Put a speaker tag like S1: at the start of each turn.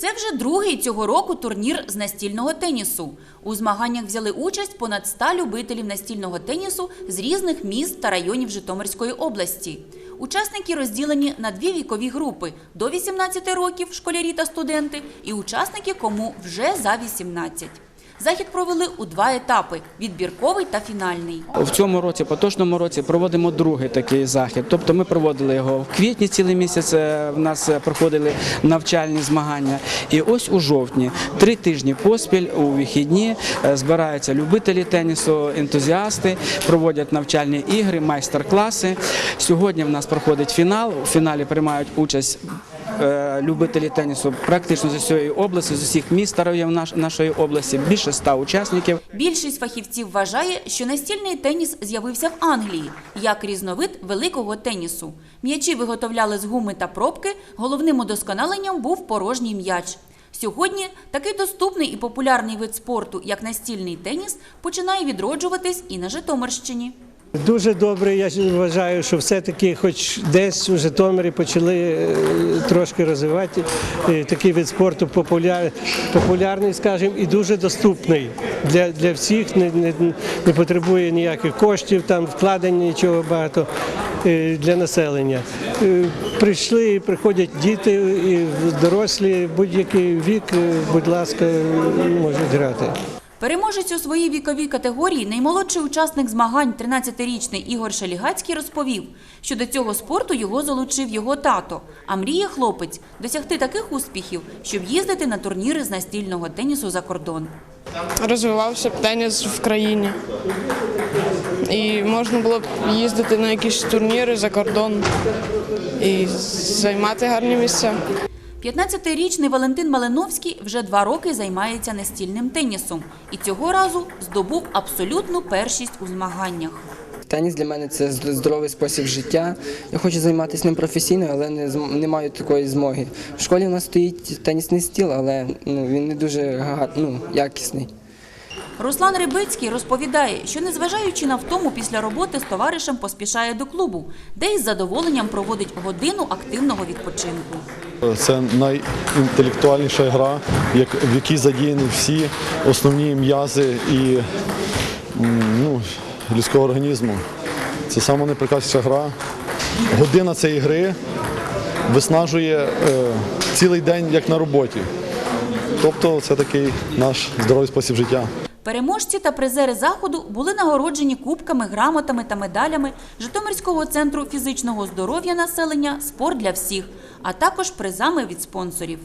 S1: Це вже другий цього року турнір з настільного тенісу. У змаганнях взяли участь понад 100 любителів настільного тенісу з різних міст та районів Житомирської області. Учасники розділені на дві вікові групи до 18 років школярі та студенти, і учасники, кому вже за 18. Захід провели у два етапи: відбірковий та фінальний.
S2: В цьому році, поточному році, проводимо другий такий захід. Тобто ми проводили його в квітні цілий місяць. е, В нас е, проходили навчальні змагання. І ось у жовтні, три тижні поспіль у вихідні е, збираються любителі тенісу, ентузіасти, проводять навчальні ігри, майстер-класи. Сьогодні в нас проходить фінал. У фіналі приймають участь. Е, Любителі тенісу практично з усієї області, з усіх міст та районів наш- нашої області, більше ста учасників.
S1: Більшість фахівців вважає, що настільний теніс з'явився в Англії як різновид великого тенісу. М'ячі виготовляли з гуми та пробки. Головним удосконаленням був порожній м'яч. Сьогодні такий доступний і популярний вид спорту, як настільний теніс, починає відроджуватись і на Житомирщині.
S3: Дуже добре. Я вважаю, що все-таки, хоч десь у Житомирі почали е, трошки розвивати е, такий вид спорту популяр, популярний, скажімо, і дуже доступний для, для всіх, не, не, не потребує ніяких коштів, там вкладень нічого багато е, для населення. Прийшли, і приходять діти і дорослі, будь-який вік, будь ласка, можуть грати.
S1: Переможець у своїй віковій категорії наймолодший учасник змагань, 13-річний Ігор Шалігацький, розповів, що до цього спорту його залучив його тато. А мріє хлопець досягти таких успіхів, щоб їздити на турніри з настільного тенісу за кордон.
S4: розвивався б теніс в країні. І можна було б їздити на якісь турніри за кордон і займати гарні місця.
S1: 15-річний Валентин Малиновський вже два роки займається настільним тенісом і цього разу здобув абсолютну першість у змаганнях.
S5: Теніс для мене це здоровий спосіб життя. Я хочу займатися ним професійно, але не, не маю такої змоги. В школі у нас стоїть тенісний стіл, але ну, він не дуже ну, якісний.
S1: Руслан Рибицький розповідає, що незважаючи на втому після роботи з товаришем поспішає до клубу, де із задоволенням проводить годину активного відпочинку.
S6: Це найінтелектуальніша гра, в якій задіяні всі основні м'язи і ну, людського організму. Це найпрекрасніша гра. Година цієї гри виснажує е, цілий день як на роботі. Тобто це такий наш здоровий спосіб життя.
S1: Переможці та призери заходу були нагороджені кубками, грамотами та медалями Житомирського центру фізичного здоров'я населення Спорт для всіх, а також призами від спонсорів.